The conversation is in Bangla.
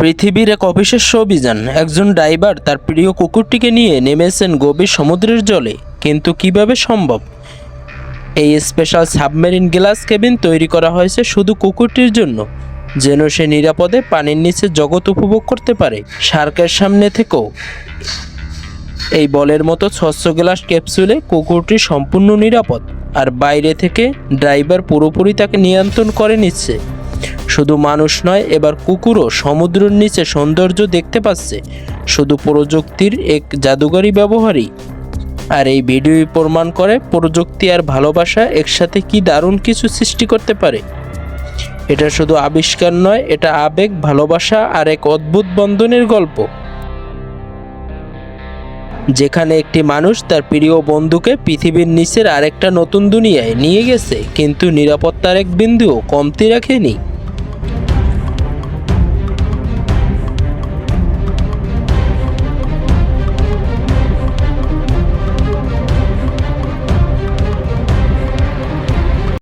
পৃথিবীর এক অবিশ্বাস্য অভিযান। একজন ড্রাইভার তার প্রিয় কুকুরটিকে নিয়ে নেমেছেন গভীর সমুদ্রের জলে। কিন্তু কীভাবে সম্ভব? এই স্পেশাল সাবমেরিন গ্লাস কেবিন তৈরি করা হয়েছে শুধু কুকুরটির জন্য, যেন সে নিরাপদে পানির নিচে জগৎ উপভোগ করতে পারে। শার্কের সামনে থেকেও। এই বলের মতো স্বচ্ছ গ্লাস ক্যাপসুলে কুকুরটি সম্পূর্ণ নিরাপদ, আর বাইরে থেকে ড্রাইভার পুরোপুরি তাকে নিয়ন্ত্রণ করে নিচ্ছে। শুধু মানুষ নয়, এবার কুকুরও সমুদ্রের নিচে সৌন্দর্য দেখতে পাচ্ছে। শুধু প্রযুক্তির এক জাদুকরী ব্যবহারই। আর এই ভিডিও প্রমাণ করে প্রযুক্তি আর ভালোবাসা একসাথে কি দারুণ কিছু সৃষ্টি করতে পারে। এটা শুধু আবিষ্কার নয়, এটা আবেগ, ভালোবাসা আর এক অদ্ভুত বন্ধনের গল্প। যেখানে একটি মানুষ তার প্রিয় বন্ধুকে পৃথিবীর নিচের আরেকটা নতুন দুনিয়ায় নিয়ে গেছে, কিন্তু নিরাপত্তার এক বিন্দুও কমতি রাখেনি।